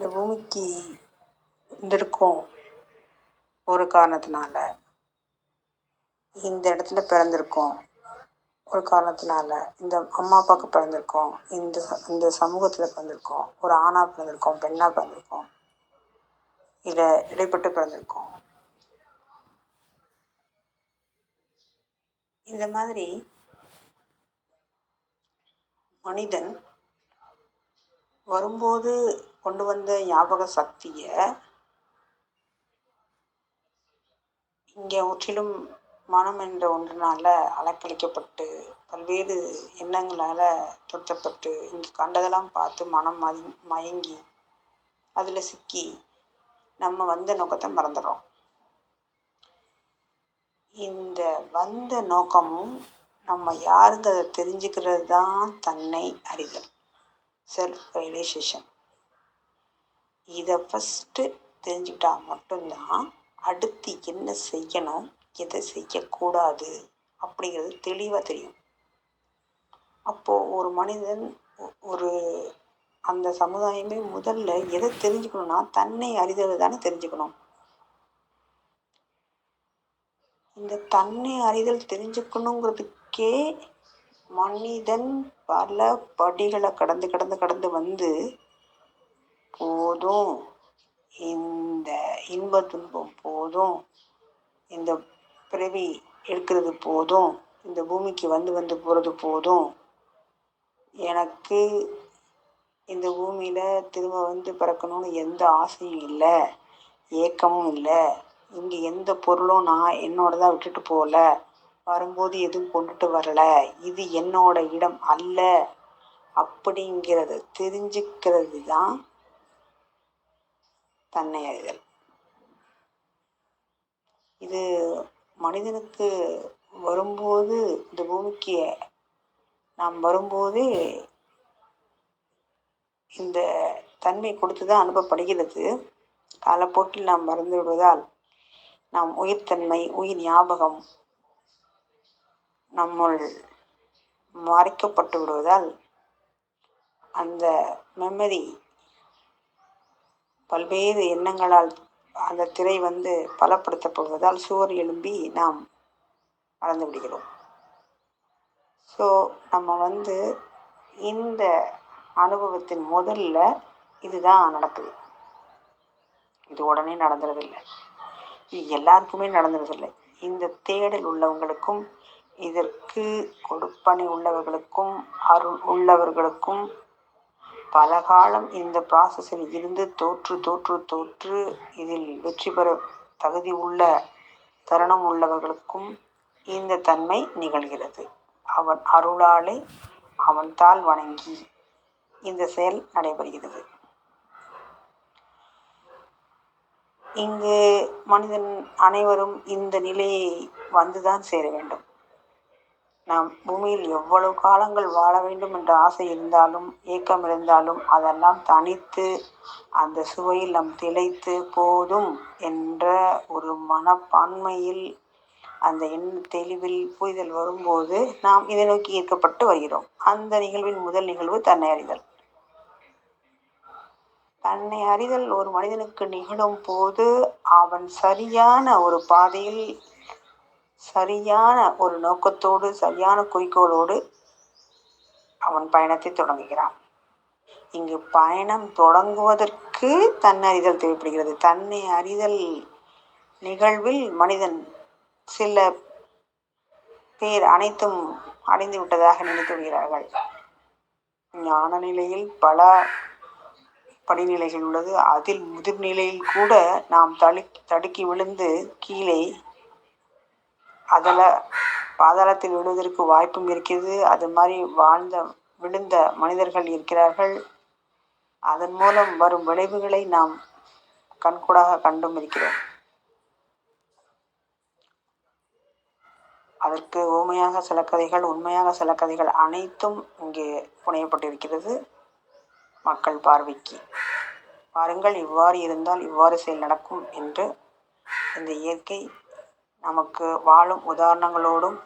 இந்த பூமிக்கு வந்திருக்கோம் ஒரு காரணத்தினால இந்த இடத்துல பிறந்திருக்கோம் ஒரு காரணத்தினால இந்த அம்மா அப்பாவுக்கு பிறந்திருக்கோம் இந்த இந்த சமூகத்தில் பிறந்திருக்கோம் ஒரு ஆணாக பிறந்திருக்கோம் பெண்ணாக பிறந்திருக்கோம் இல்லை இடைப்பட்டு பிறந்திருக்கோம். இந்த மாதிரி மனிதன் வரும்போது கொண்டு வந்த ஞாபக சக்தியை இங்கே முற்றிலும் மனம் என்ற ஒன்றினால அலக்களிக்கப்பட்டு பல்வேறு எண்ணங்களால் துரத்தப்பட்டு இங்கே கண்டதெல்லாம் பார்த்து மனம் மதி மயங்கி அதில் சிக்கி நம்ம வந்த நோக்கத்தை மறந்துடுறோம் இந்த வந்த நோக்கமும் நம்ம யாருங்கிறத தெரிஞ்சுக்கிறது தான் தன்னை அறிதல். செல்ஃப் ரியலைசேஷன் இதை ஃபஸ்ட்டு தெரிஞ்சுக்கிட்டா மட்டும்தான் அடுத்து என்ன செய்யணும் எதை செய்யக்கூடாது அப்படிங்கிறது தெளிவாக தெரியும். அப்போது ஒரு மனிதன் ஒரு அந்த சமுதாயமே முதல்ல எதை தெரிஞ்சுக்கணும்னா தன்னை அறிதலை தானே தெரிஞ்சுக்கணும். இந்த தன்னை அறிதல் தெரிஞ்சுக்கணுங்கிறதுக்கே மனிதன் பல படிகளை கடந்து கடந்து கடந்து வந்து போதும். இந்த இன்ப துன்பம் போதும். இந்த பிறவி எடுக்கிறது போதும். இந்த பூமிக்கு வந்து வந்து போகிறது போதும். எனக்கு இந்த பூமியில் திரும்ப வந்து பிறக்கணும்னு எந்த ஆசையும் இல்லை. ஏக்கமும் இல்லை. இங்கே எந்த பொருளும் நான் என்னோட தான் விட்டுட்டு போகல. வரும்போது எதுவும் கொண்டுட்டு வரல. இது என்னோட இடம் அல்ல. அப்படிங்கிறத தெரிஞ்சுக்கிறது தான் தன்னை அறிதல் இது மனிதனுக்கு வரும்போது இந்த பூமிக்கு நாம் வரும்போதே இந்த தன்மை கொடுத்து தான் அனுப்பப்படுகிறது. காலப்போக்கில் நாம் மறந்து விடுவதால் நாம் உயிர்த்தன்மை உயிர் ஞாபகம் நம்முள் மறைக்கப்பட்டு விடுவதால் அந்த மெமரி பல்வேறு எண்ணங்களால் அந்த திரை வந்து பலப்படுத்தப்படுவதால் சுவர் எழும்பி நாம் வளர்ந்து விடுகிறோம். ஸோ நம்ம வந்து இந்த அனுபவத்தின் முதல்ல இதுதான் நடக்குது. இது உடனே நடந்துறதில்லை இது எல்லாருக்குமே நடந்துறதில்லை இந்த தேடல் உள்ளவங்களுக்கும் இதற்கு கொடுப்பணி உள்ளவர்களுக்கும் அருள் உள்ளவர்களுக்கும் பல காலம் இந்த ப்ராசஸில் இருந்து தோற்று தோற்று தோற்று இதில் வெற்றி பெற தகுதி உள்ள தருணம் உள்ளவர்களுக்கும் இந்த தன்மை நிகழ்கிறது. அவன் அருளாலே அவன் தால் வணங்கி இந்த செயல் நடைபெறுகிறது. இங்கு மனிதன் அனைவரும் இந்த நிலையை வந்துதான் சேர வேண்டும். நாம் பூமியில் எவ்வளவு காலங்கள் வாழ வேண்டும் என்ற ஆசை இருந்தாலும் ஏக்கம் இருந்தாலும் அதெல்லாம் தனித்து அந்த சுவையில் நாம் திளைத்து போதும் என்ற ஒரு மனப்பான்மையில் அந்த எண்ண தெளிவில் புரிதல் வரும்போது நாம் இதை நோக்கி ஈர்க்கப்பட்டு வருகிறோம். அந்த நிகழ்வின் முதல் நிகழ்வு தன்னை அறிதல். தன்னை அறிதல் ஒரு மனிதனுக்கு நிகழும் போது அவன் சரியான ஒரு பாதையில் சரியான ஒரு நோக்கத்தோடு சரியான குறிக்கோளோடு அவன் பயணத்தை தொடங்குகிறான். இங்கு பயணம் தொடங்குவதற்கு தன்னறிதல் தேவைப்படுகிறது. தன்னை அறிதல் நிகழ்வில் மனிதன் சில பேர் அனைத்தும் அடைந்து விட்டதாக நினைத்து விடுகிறார்கள். ஞான நிலையில் பல படிநிலைகள் உள்ளது. அதில் முதிர்நிலையில் கூட நாம் தளி தடுக்கி விழுந்து கீழே அதில் பாதாளத்தில் விழுவதற்கு வாய்ப்பும் இருக்கிறது. அது மாதிரி வாழ்ந்த விழுந்த மனிதர்கள் இருக்கிறார்கள். அதன் மூலம் வரும் விளைவுகளை நாம் கண்கூடாக கண்டும் இருக்கிறோம் அதற்கு ஊமையாக சில கதைகள் உண்மையாக சில கதைகள் அனைத்தும் இங்கே புனையப்பட்டிருக்கிறது. மக்கள் பார்வைக்கு. பாருங்கள் இவ்வாறு இருந்தால் இவ்வாறு செயல் நடக்கும் என்று இந்த இயற்கை நமக்கு வாழும் உதாரணங்களோடும்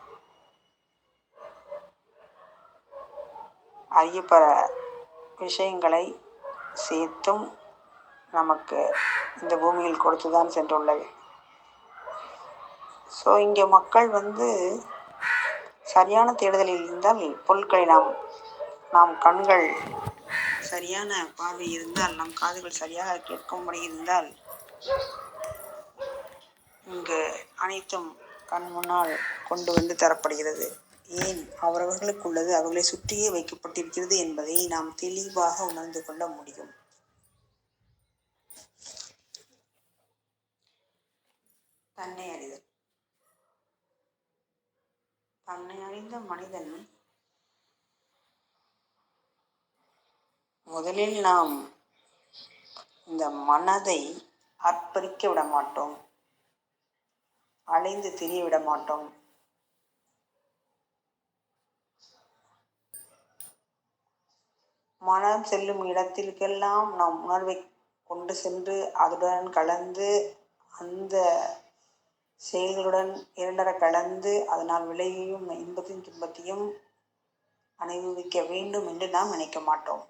அறியப்பெற விஷயங்களை சேர்த்தும் நமக்கு இந்த பூமியில் கொடுத்து தான் சென்றுள்ளது. ஸோ இங்கே மக்கள் வந்து சரியான தேடுதலில் இருந்தால் பொருட்களை நாம் நாம் கண்கள் சரியான பார்வை இருந்தால் நம் காதுகள் சரியாக கேட்கும்படி இருந்தால் இங்கு அனைத்தும் கண் முன்னால் கொண்டு வந்து தரப்படுகிறது. ஏன் அவரவர்களுக்கு உள்ளது அவர்களை சுற்றியே வைக்கப்பட்டிருக்கிறது என்பதை நாம் தெளிவாக உணர்ந்து கொள்ள முடியும். தன்னை அறிதல். தன்னை அறிந்த மனிதன் முதலில் நாம் இந்த மனதை அர்ப்பணிக்க விட மாட்டோம் அலைந்து திரிய விட மாட்டோம். மனம் செல்லும் இடத்திற்கெல்லாம் நாம் உணர்வை கொண்டு சென்று அதுடன் கலந்து அந்த செயல்களுடன் இரண்டர கலந்து அதனால் விலையையும் இன்பத்தையும் துன்பத்தையும் அனுபவிக்க வேண்டும் என்று நாம் நினைக்க மாட்டோம்.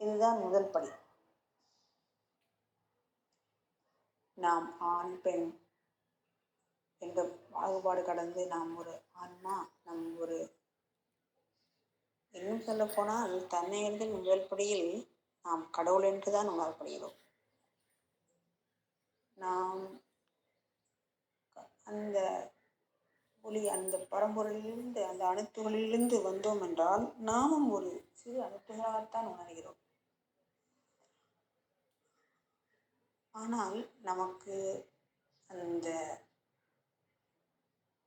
இதுதான் முதல் படி. நாம் ஆண் பெண் என்ற பாகுபாடு கடந்து நாம் ஒரு ஆன்மா நம் ஒரு இன்னும் சொல்ல போனால் தன்னை எழுதி முதல் படியில் நாம் கடவுள் என்று தான் உணரப்படுகிறோம். நாம் அந்த ஒளி அந்த பரம்பொருளிலிருந்து அந்த அணுத்துகளிலிருந்து வந்தோம் என்றால் நாமும் ஒரு சிறு அணுத்துகளாகத்தான் உணர்கிறோம். ஆனால் நமக்கு அந்த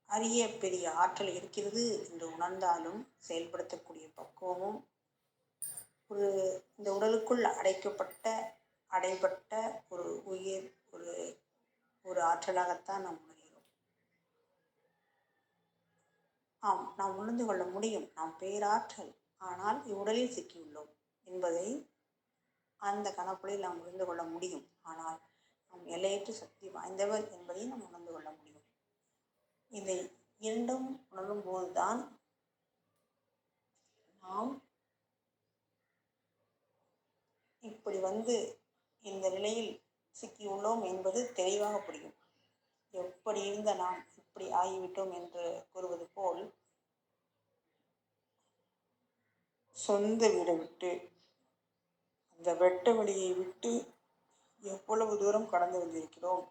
அரிய பெரிய ஆற்றல் இருக்கிறது என்று உணர்ந்தாலும் செயல்படுத்தக்கூடிய பக்குவமும் ஒரு இந்த உடலுக்குள் அடைக்கப்பட்ட அடைபட்ட ஒரு உயிர் ஒரு ஒரு ஆற்றலாகத்தான் நாம் உணர்கிறோம். ஆம் நாம் உணர்ந்து கொள்ள முடியும். நாம் பேராற்றல். ஆனால் இவ்வுடலில் சிக்கியுள்ளோம் என்பதை அந்த கணக்குகளில் நாம் உணர்ந்து கொள்ள முடியும். ஆனால் நாம் எல்லையற்ற சக்தி வாய்ந்தவர் என்பதையும் நாம் உணர்ந்து கொள்ள முடியும். இதை இரண்டும் உணரும் போதுதான் நாம் இப்படி வந்து இந்த நிலையில் சிக்கியுள்ளோம் என்பது தெளிவாக புரியும். எப்படி இருந்த நாம் இப்படி ஆகிவிட்டோம் என்று கூறுவது போல் சொந்த வீடை விட்டு இந்த வெட்ட வெளியை விட்டு எவ்வளவு தூரம் கடந்து வந்திருக்கிறோம்?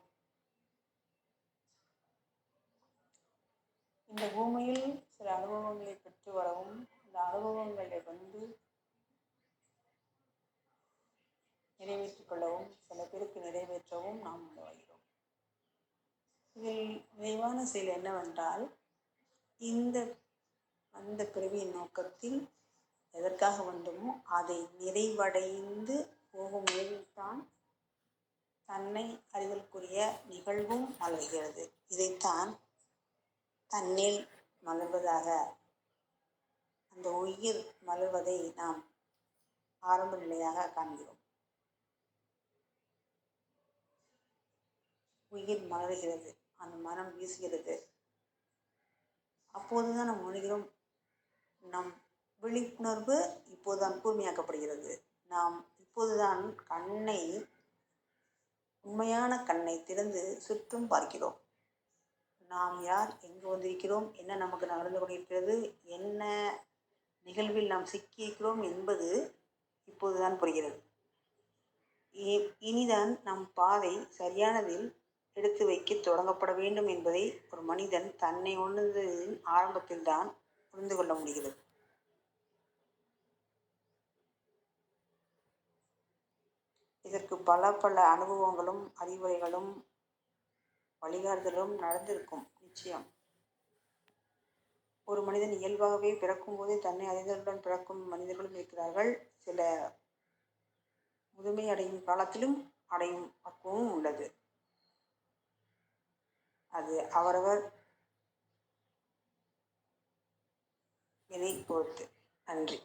இந்த பூமியில் சில அனுபவங்களை பெற்று வரவும் இந்த அனுபவங்களை வந்து நிறைவேற்றிக் கொள்ளவும் சில பேருக்கு நிறைவேற்றவும் நாம் வருகிறோம் இதில் நிறைவான செயல் என்னவென்றால் இந்த அந்த பிறவியின் நோக்கத்தில் எதற்காக வந்தோமோ அதை நிறைவடைந்து போகும் தான் தன்னை அறிதலுக்குரிய நிகழ்வும் மலர்கிறது. இதைத்தான் தன்னில் மலர்வதாக அந்த உயிர் மலர்வதை நாம் ஆரம்ப நிலையாக காண்கிறோம். உயிர் மலர்கிறது அந்த மனம் வீசுகிறது. அப்போதுதான் நாம் உணர்கிறோம் நம் விழிப்புணர்வு இப்போதுதான் கூர்மையாக்கப்படுகிறது. நாம் இப்போதுதான் கண்ணை உண்மையான கண்ணை திறந்து சுற்றும் பார்க்கிறோம். நாம் யார் எங்கு வந்திருக்கிறோம் என்ன நமக்கு நடந்து கொண்டிருக்கிறது என்ன நிகழ்வில் நாம் சிக்கியிருக்கிறோம் என்பது இப்போதுதான் புரிகிறது. இனிதான் நம் பாதை சரியானதில் எடுத்து வைக்க தொடங்கப்பட வேண்டும் என்பதை ஒரு மனிதன் தன்னை உணர்ந்ததின் ஆரம்பத்தில் தான் புரிந்து கொள்ள முடிகிறது. இதற்கு பல பல அனுபவங்களும் அறிவுரைகளும் வழிகாட்டுதலும் நடந்திருக்கும். நிச்சயம். ஒரு மனிதன் இயல்பாகவே பிறக்கும் போதே தன்னை அறிந்தவர்களுடன் பிறக்கும் மனிதர்களும் இருக்கிறார்கள். சில முதுமை அடையும் காலத்திலும் அடையும் பக்குவமும் உள்ளது. அது அவரவர் வினை பொறுத்து. நன்றி.